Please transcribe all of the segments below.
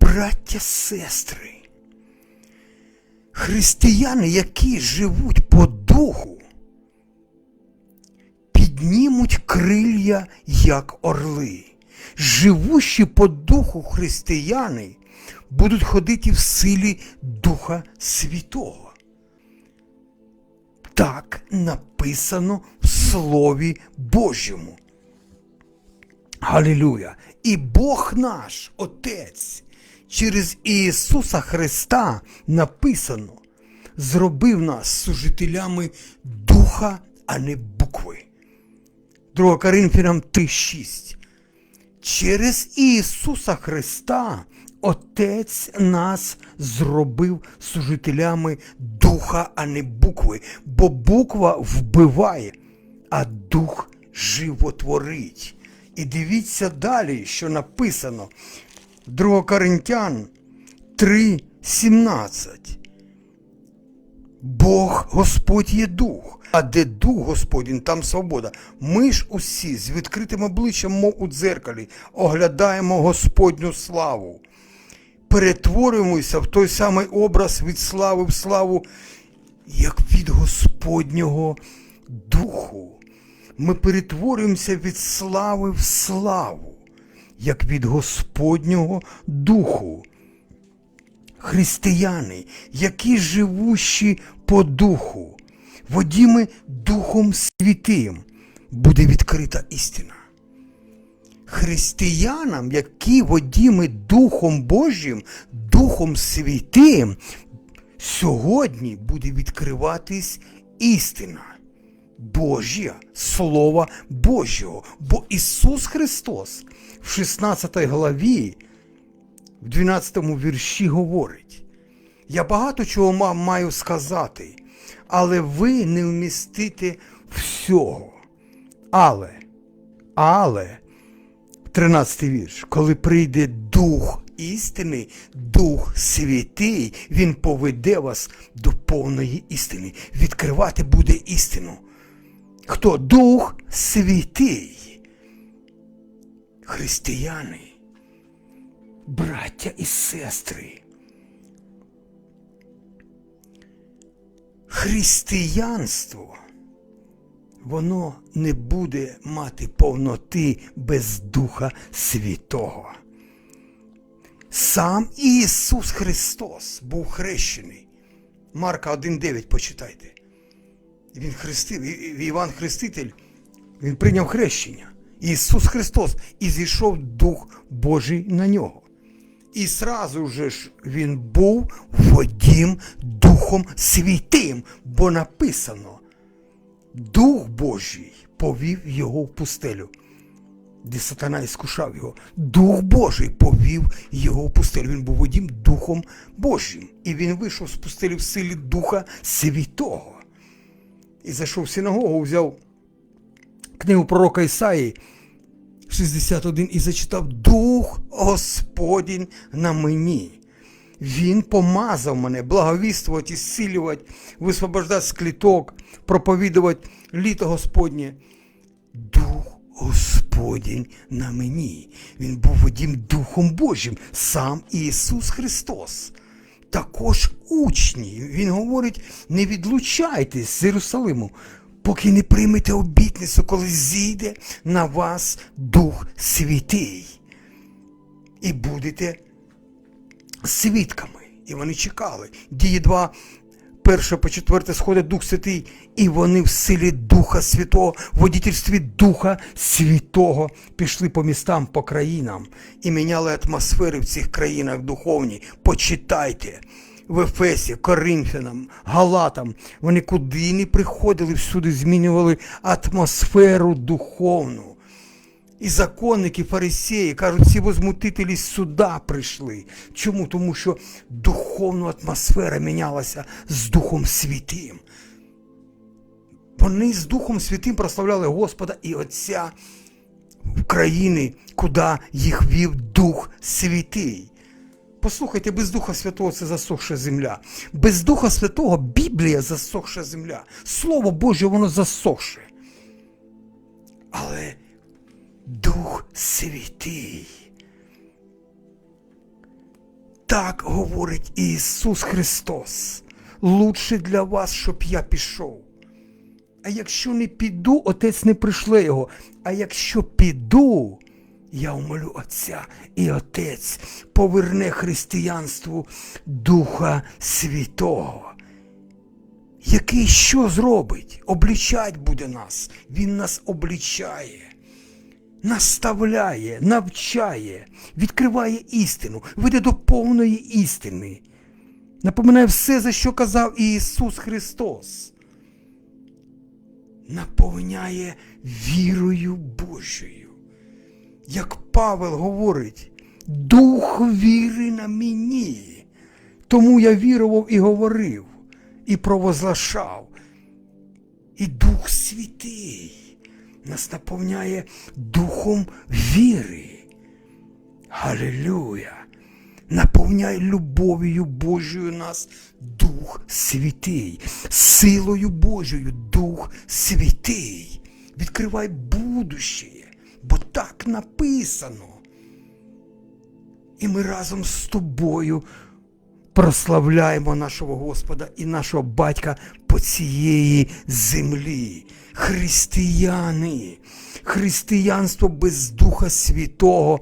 Браття, сестри, християни, які живуть по духу, піднімуть крилля, як орли. Живущі по духу християни будуть ходити в силі Духа Святого. Так написано в Слові Божому. Галилюя! І Бог наш, Отець, через Ісуса Христа написано, зробив нас служителями духа, а не букви. 2 Коринфянам 3,6. Через Ісуса Христа Отець нас зробив служителями духа, а не букви, бо буква вбиває, а дух животворить. І дивіться далі, що написано 2 Коринтян 3,17. Бог Господь є дух, а де дух Господень, там свобода. Ми ж усі з відкритим обличчям, мов у дзеркалі, оглядаємо Господню славу. Перетворюємося в той самий образ від слави в славу, як від Господнього Духу. Ми перетворюємося від слави в славу, як від Господнього Духу християни, які живущі по духу, водіми Духом Святим, буде відкрита істина. Християнам, які водіми Духом Божим, Духом Святим, сьогодні буде відкриватись істина. Божя, Слова Божого. Бо Ісус Христос в 16 главі в 12 вірші говорить: Я багато чого маю сказати, але ви не вмістите всього. Але, але, 13 вірш, коли прийде Дух істини, Дух Святий, Він поведе вас до повної істини. Відкривати буде істину. Хто Дух Святий? Християни браття і сестри. Християнство, воно не буде мати повноти без Духа Святого. Сам Ісус Христос був хрещений. Марка 1,9 почитайте. Він хрестив, Іван Хреститель, він прийняв хрещення. Ісус Христос, і зійшов Дух Божий на нього. І сразу же ж він був водім Духом Святим, бо написано, Дух Божий повів його в пустелю, де сатана іскушав його. Дух Божий повів його в пустелю. Він був водім Духом Божим. І він вийшов з пустелі в силі Духа Святого. І зайшов в синагогу, взяв книгу пророка Ісаї, 61 і зачитав Дух Господень на мені. Він помазав мене благовіствувати, зцілювати, висвобождати з кліток, проповідувати літо Господнє. Дух Господень на мені. Він був водім Духом Божим, сам Ісус Христос. Також учні. Він говорить: не відлучайтесь з Єрусалиму, поки не приймете обітницю, коли зійде на вас Дух Святий. І будете свідками. І вони чекали. Дії 2, перше по четверте сходить Дух Святий, і вони в силі Духа Святого, в водительстві Духа Святого пішли по містам, по країнам і міняли атмосфери в цих країнах духовні. Почитайте. В Ефесі, Коринфянам, Галатам, вони куди не приходили, всюди змінювали атмосферу духовну. І законники, фарисеї, кажуть, ці возмутителі сюди прийшли. Чому? Тому що духовна атмосфера мінялася з Духом Святим. Вони з Духом Святим прославляли Господа і Отця в країни, куди їх вів Дух Святий. Послухайте, без Духа Святого це засохша земля. Без Духа Святого Біблія засохша земля. Слово Боже, воно засохше. Але Дух Святий. Так говорить Ісус Христос. Лучше для вас, щоб я пішов. А якщо не піду, отець не пришле його. А якщо піду, я умолю Отця, і Отець поверне християнству Духа Святого. Який що зробить? Облічать буде нас. Він нас облічає, наставляє, навчає, відкриває істину, веде до повної істини. Напоминає все, за що казав Ісус Христос. Наповняє вірою Божою. Як Павел говорить, дух віри на мені. Тому я вірував і говорив, і провозглашав. І Дух Святий нас наповняє духом віри. Галилюя! Наповняй любов'ю Божою нас Дух Святий, силою Божою Дух Святий. Відкривай будущее, бо так написано. І ми разом з тобою прославляємо нашого Господа і нашого батька по цієї землі. Християни, християнство без Духа Святого.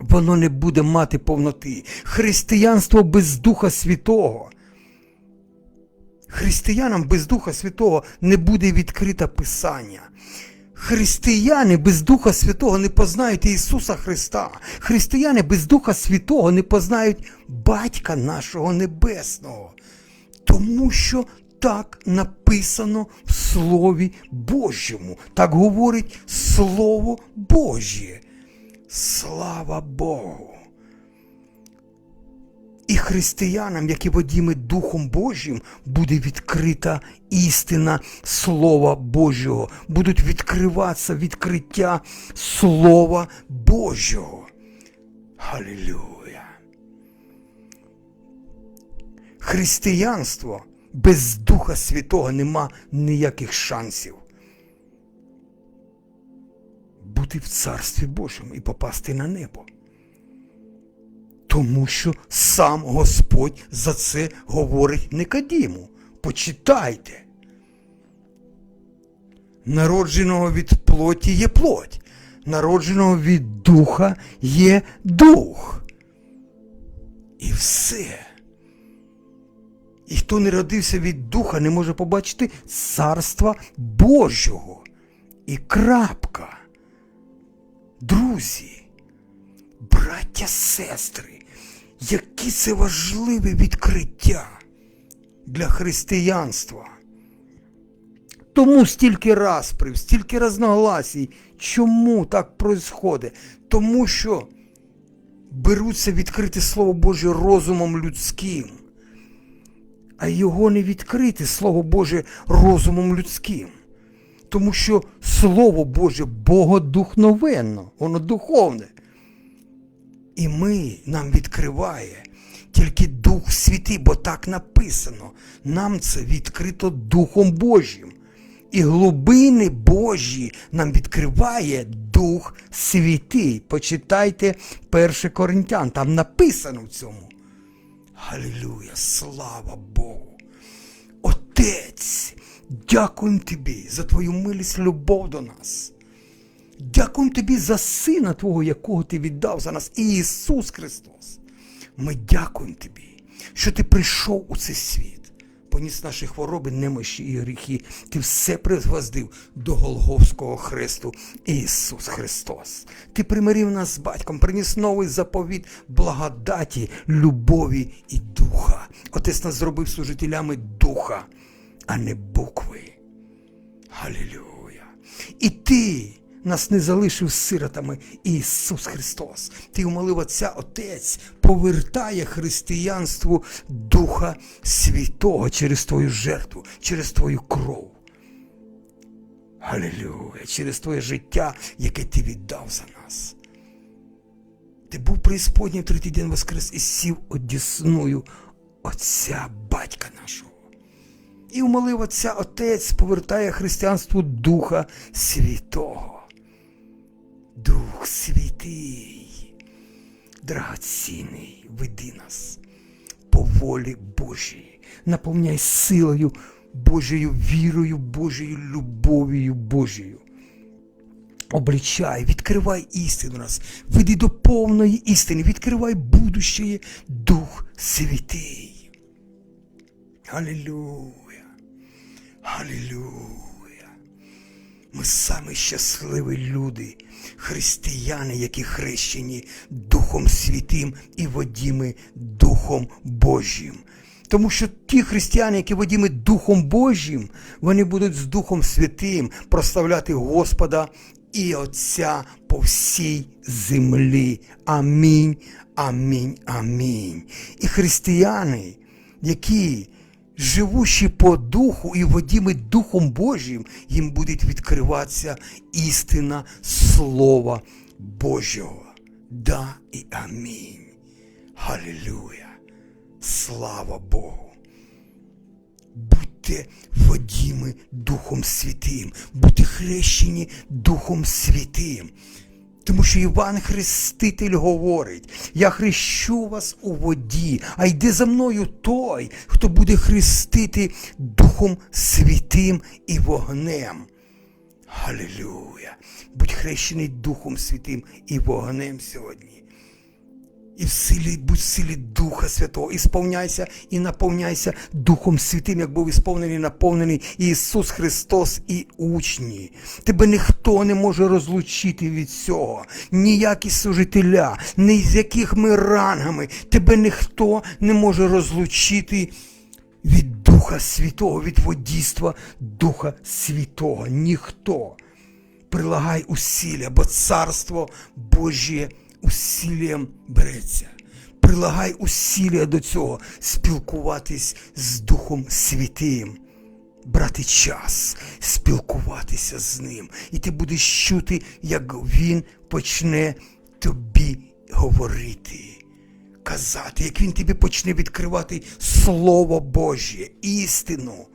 Воно не буде мати повноти. Християнство без Духа Святого. Християнам без Духа Святого не буде відкрите Писання. Християни без Духа Святого не познають Ісуса Христа. Християни без Духа Святого не познають Батька нашого Небесного. Тому що так написано в Слові Божому. Так говорить Слово Божє. Слава Богу! І християнам, які водіми Духом Божим, буде відкрита істина Слова Божого, будуть відкриватися відкриття Слова Божого. Халілюя! Християнство без Духа Святого нема ніяких шансів бути в Царстві Божому і попасти на небо. Тому що сам Господь за це говорить Никодіму. Почитайте. Народженого від плоті є плоть, народженого від духа є дух. І все. І хто не родився від духа, не може побачити царства Божого. І крапка. Друзі, браття, сестри, які це важливе відкриття для християнства. Тому стільки розприв, стільки разногласій. Чому так происходить? Тому що беруться відкрити Слово Боже розумом людським, а його не відкрити Слово Боже розумом людським. Тому що Слово Боже богодухновенно, воно духовне. І ми нам відкриває тільки Дух Святий, бо так написано. Нам це відкрито Духом Божим. І глибини Божі нам відкриває Дух Святий. Почитайте 1 Коринтян, там написано в цьому. Халілюя, слава Богу. Отець, дякуємо тобі за твою милість, любов до нас. Дякуємо тобі за Сина Твого, якого ти віддав за нас, Ісус Христос. Ми дякуємо тобі, що ти прийшов у цей світ, поніс наші хвороби, немощі і гріхи. Ти все призвоздив до Голговського хресту Ісус Христос. Ти примирив нас з батьком, приніс новий заповіт благодаті, любові і духа. Отець нас зробив служителями духа, а не букви. Халілюя. І ти нас не залишив сиротами Ісус Христос. Ти умолив Отця Отець, повертає християнству Духа Святого через твою жертву, через твою кров. Халілюя, через твоє життя, яке ти віддав за нас. Ти був преісподній третій день воскрес і сів одісною Отця Батька нашого. І умолив Отця Отець повертає християнству Духа Святого. Дух Святий. драгоцінний, веди нас по волі Божій, наповняй силою Божою вірою, Божою любов'ю Божою. Обличай, відкривай істину нас, веди до повної істини, відкривай будущее Дух Святий. Алілюя. Алілюя. Ми самі щасливі люди, християни, які хрещені Духом Святим і водіми Духом Божим. Тому що ті християни, які водіми Духом Божим, вони будуть з Духом Святим прославляти Господа і Отця по всій землі. Амінь, амінь, амінь. І християни, які живучи по духу і водіми Духом Божим, їм буде відкриватися істина Слова Божого. Да і амінь. Халилюя. Слава Богу. Будьте водіми Духом Святим, будьте хрещені Духом Святим. Тому що Іван Хреститель говорить: я хрещу вас у воді, а йде за мною той, хто буде хрестити Духом Святим і вогнем. Галилюя! Будь хрещений Духом Святим і вогнем сьогодні. І в силі, будь в силі Духа Святого, і сповняйся і наповняйся Духом Святим, як був ісповнений, наповнений Ісус Христос і учні. Тебе ніхто не може розлучити від цього, ніякі служителя, ні з якими рангами. Тебе ніхто не може розлучити від Духа Святого, від водійства Духа Святого. Ніхто. Прилагай усилля, бо Царство Божє усиллям береться. Прилагай усилля до цього, спілкуватись з Духом Святим, брати час, спілкуватися з ним. І ти будеш чути, як Він почне тобі говорити, казати, як він тобі почне відкривати Слово Божє, істину.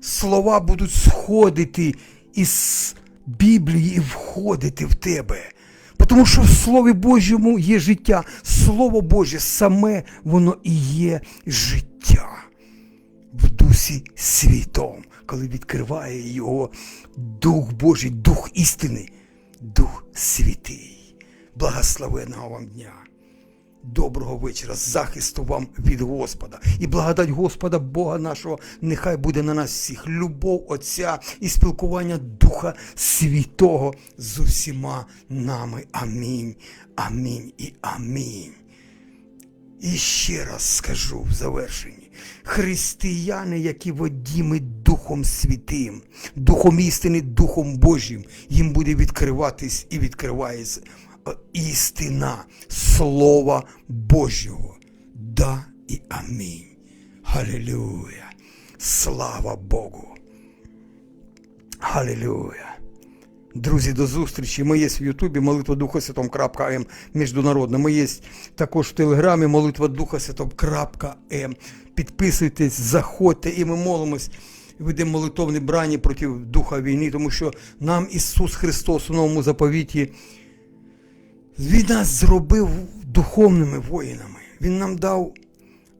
Слова будуть сходити із Біблії і входити в тебе. Тому що в Слові Божому є життя. Слово Боже саме воно і є життя в Дусі Святом, коли відкриває його Дух Божий, Дух істини, Дух Святий. Благословенного вам дня! Доброго вечора, захисту вам від Господа. І благодать Господа Бога нашого, нехай буде на нас всіх. Любов Отця і спілкування Духа Святого з усіма нами. Амінь. Амінь і амінь. І ще раз скажу в завершенні: християни, які водіми Духом Святим, Духом істини, Духом Божим, їм буде відкриватись і відкривається істина Слова Божого. Да і амінь. Халилюя. Слава Богу. Халилюя. Друзі, до зустрічі. Ми є в Ютубі молитва Духа Святом.м міжнародна. Ми є також в Телеграмі молитва Духа Святом.м. Підписуйтесь, заходьте і ми молимось. Ведемо молитовне брані проти духа війни, тому що нам Ісус Христос у новому заповіті. Він нас зробив духовними воїнами. Він нам дав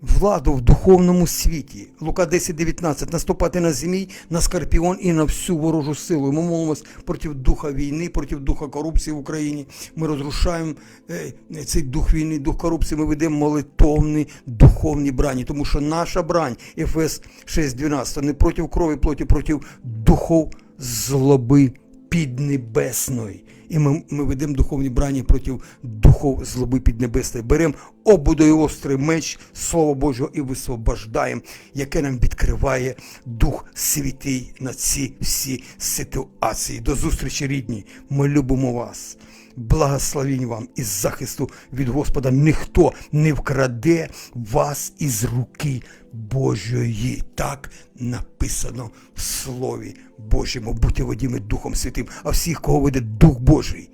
владу в духовному світі. Лука 10,19. Наступати на змій, на скорпіон і на всю ворожу силу. Ми молимось проти духа війни, проти духа корупції в Україні. Ми розрушаємо е, цей дух війни, дух корупції. Ми ведемо молитовні духовні брані, тому що наша брань, Ефес 6,12, не проти крові, плоті, проти духов злоби піднебесної. І ми ми ведемо духовні брані проти духов злоби піднебесної. Беремо обудой острий меч Слова Божого і висвобождаємо, яке нам відкриває Дух Святий на ці всі ситуації. До зустрічі, рідні. Ми любимо вас. Благословінь вам із захисту від Господа. Ніхто не вкраде вас із руки Божої. Так написано в Слові Божому. Будьте водіми Духом Святим, а всіх, кого веде Дух Божий,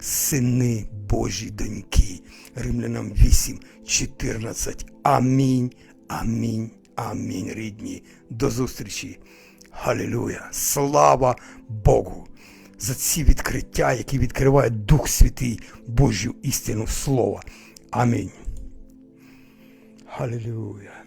сини Божі доньки. Римлянам 8, 14. Амінь. Амінь. Амінь, рідні. До зустрічі. Халилуя. Слава Богу! За ці відкриття, які відкриває Дух Святий Божю істину Слова. Амінь. Халилюя.